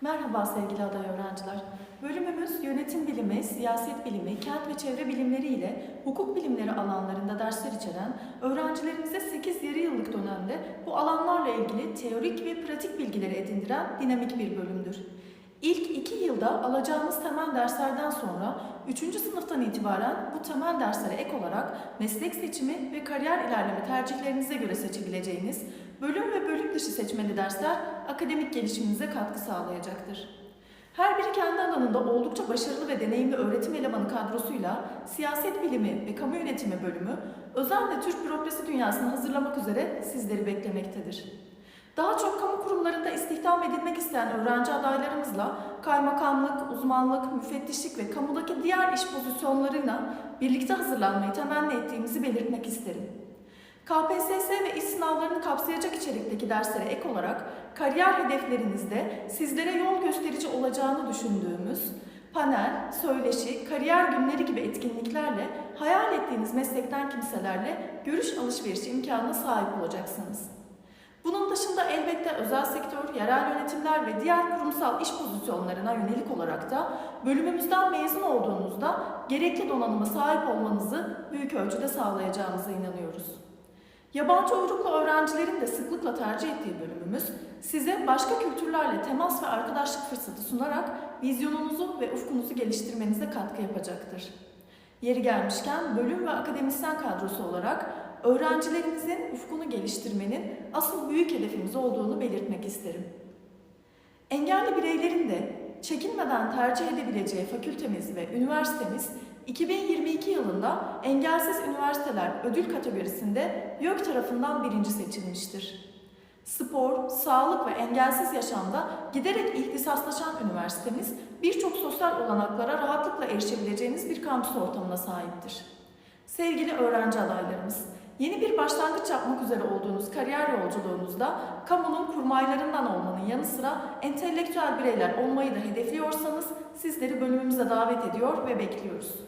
Merhaba sevgili aday öğrenciler. Bölümümüz yönetim bilimi, siyaset bilimi, kent ve çevre bilimleri ile hukuk bilimleri alanlarında dersler içeren öğrencilerimize 8 yarı yıllık dönemde bu alanlarla ilgili teorik ve pratik bilgileri edindiren dinamik bir bölümdür. İlk iki yılda alacağınız temel derslerden sonra 3. sınıftan itibaren bu temel derslere ek olarak meslek seçimi ve kariyer ilerleme tercihlerinize göre seçebileceğiniz bölüm ve bölüm dışı seçmeli dersler akademik gelişiminize katkı sağlayacaktır. Her biri kendi alanında oldukça başarılı ve deneyimli öğretim elemanı kadrosuyla siyaset bilimi ve kamu yönetimi bölümü özellikle Türk bürokrasi dünyasını hazırlamak üzere sizleri beklemektedir. Daha çok kamu kurumlarında istihdam edilmek isteyen öğrenci adaylarımızla kaymakamlık, uzmanlık, müfettişlik ve kamudaki diğer iş pozisyonlarıyla birlikte hazırlanmayı temenni ettiğimizi belirtmek isterim. KPSS ve iş sınavlarını kapsayacak içerikteki derslere ek olarak kariyer hedeflerinizde sizlere yol gösterici olacağını düşündüğümüz panel, söyleşi, kariyer günleri gibi etkinliklerle hayal ettiğiniz meslekten kimselerle görüş alışverişi imkanına sahip olacaksınız. Bunun dışında elbette özel sektör, yerel yönetimler ve diğer kurumsal iş pozisyonlarına yönelik olarak da bölümümüzden mezun olduğunuzda gerekli donanıma sahip olmanızı büyük ölçüde sağlayacağımıza inanıyoruz. Yabancı uyruklu öğrencilerin de sıklıkla tercih ettiği bölümümüz size başka kültürlerle temas ve arkadaşlık fırsatı sunarak vizyonunuzu ve ufkunuzu geliştirmenize katkı yapacaktır. Yeri gelmişken bölüm ve akademisyen kadrosu olarak öğrencilerimizin ufkunu geliştirmenin asıl büyük hedefimiz olduğunu belirtmek isterim. Engelli bireylerin de çekinmeden tercih edebileceği fakültemiz ve üniversitemiz 2022 yılında Engelsiz Üniversiteler ödül kategorisinde YÖK tarafından birinci seçilmiştir. Spor, sağlık ve engelsiz yaşamda giderek ihtisaslaşan üniversitemiz birçok sosyal olanaklara rahatlıkla erişebileceğiniz bir kampüs ortamına sahiptir. Sevgili öğrenci adaylarımız, yeni bir başlangıç yapmak üzere olduğunuz kariyer yolculuğunuzda kamunun kurmaylarından olmanın yanı sıra entelektüel bireyler olmayı da hedefliyorsanız sizleri bölümümüze davet ediyor ve bekliyoruz.